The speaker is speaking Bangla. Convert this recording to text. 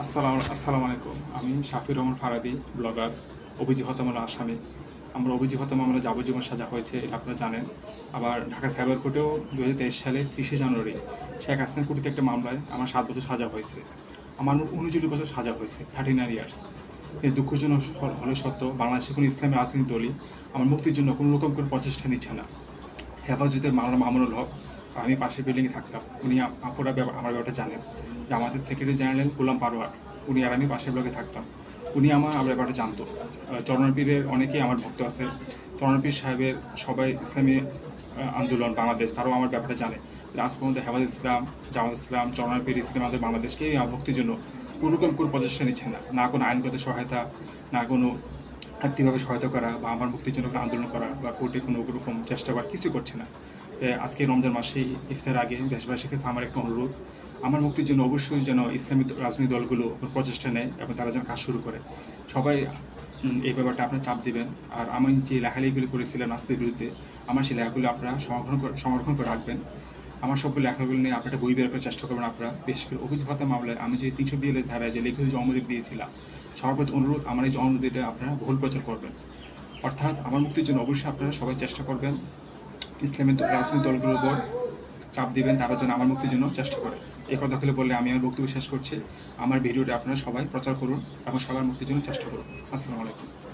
আসসালাম আসসালামু আলাইকুম। আমি শাফির রহমান ফারাবি ব্লগার, অভিজিৎ হত্যা আসামি। আমরা অভিজিৎ হত্যা মামলা যাবজ্জীবন সাজা হয়েছে, এটা আপনারা জানেন। আবার ঢাকা সাইবার কোর্টেও দু হাজার তেইশ সালে তিরিশে জানুয়ারি শেখ হাসিনা কুটিতে একটা মামলায় আমার সাত বছর সাজা হয়েছে। আমার উনচল্লিশ বছর সাজা হয়েছে থার্টি নাইন ইয়ার্স কিন্তু দুঃখজনক হলে সত্য বাংলাদেশে কোনো ইসলামী রাজনৈতিক দলই আমার মুক্তির জন্য কোনো রকম করে প্রচেষ্টা নিচ্ছে না। হেফাজতের মামলা মামুনুল হক, আমি পাশের বিল্ডিংয়ে থাকতাম। উনি আপ- আপুরা ব্যাপার আমার ব্যাপারটা জানেন। যে আমাদের সেক্রেটারি জেনারেল গোলাম পারোয়ার উনি আর আমি পাশের ব্লকে থাকতাম। উনি আমার আমার ব্যাপারটা জানতো। চরণপীরের অনেকেই আমার ভক্ত আছে। চরণপীর সাহেবের সবাই ইসলামী আন্দোলন, বাংলাদেশ, তারাও আমার ব্যাপারটা জানে। আজ পর্যন্ত হেফাজ ইসলাম, জামাত ইসলাম চরণপীর ইসলাম আমাদের বাংলাদেশকে এই ভক্তির জন্য কোনো রকম কোনো প্রচেষ্টা নিচ্ছে না। না কোনো আইনগত সহায়তা, না কোনো আর্থিকভাবে সহায়তা করা বা আমার মুক্তির জন্য আন্দোলন করা বা কোর্টে কোনো রকম চেষ্টা করা কিছু করছে না। আজকে রমজান মাসে ইফতার আগে দেশবাসীর কাছে আমার একটা অনুরোধ। আমার মুক্তির জন্য অবশ্যই যেন ইসলামী রাজনৈতিক দলগুলো প্রচেষ্টা নেয় এবং তারা যেন কাজ শুরু করে। সবাই এই ব্যাপারটা আপনার চাপ দিবেন। আর আমি যে লেখালেখিগুলি করেছিলাম নাস্তির বিরুদ্ধে, আমার সেই লেখাগুলো আপনারা সংরক্ষণ করে সংরক্ষণ করে রাখবেন। আমার সবগুলো লেখাগুলো নিয়ে আপনারা বই বের করার চেষ্টা করবেন আপনারা। বেশ করে অভিযোগ হত্যা মামলায় আমি যে তিনশো বিএলের ধারায় যে লিখিত যে অনুমোদন দিয়েছিলাম প্রতি অনুরোধ আমার এই যে অনুমোদিটা আপনারা বহুল প্রচার করবেন। অর্থাৎ আমার মুক্তির জন্য অবশ্যই আপনারা সবাই চেষ্টা করবেন ইসলামী দল- রাজনৈতিক দলগুলোর উপর চাপ দিবেন, তারা যেন আমার মুক্তির জন্য চেষ্টা করে। এই কথাগুলো বললে আমি আমার বক্তব্য শেষ করছি। আমার ভিডিওটা আপনারা সবাই প্রচার করুন এবং সবার মুক্তির জন্য চেষ্টা করুন। আসসালামু আলাইকুম।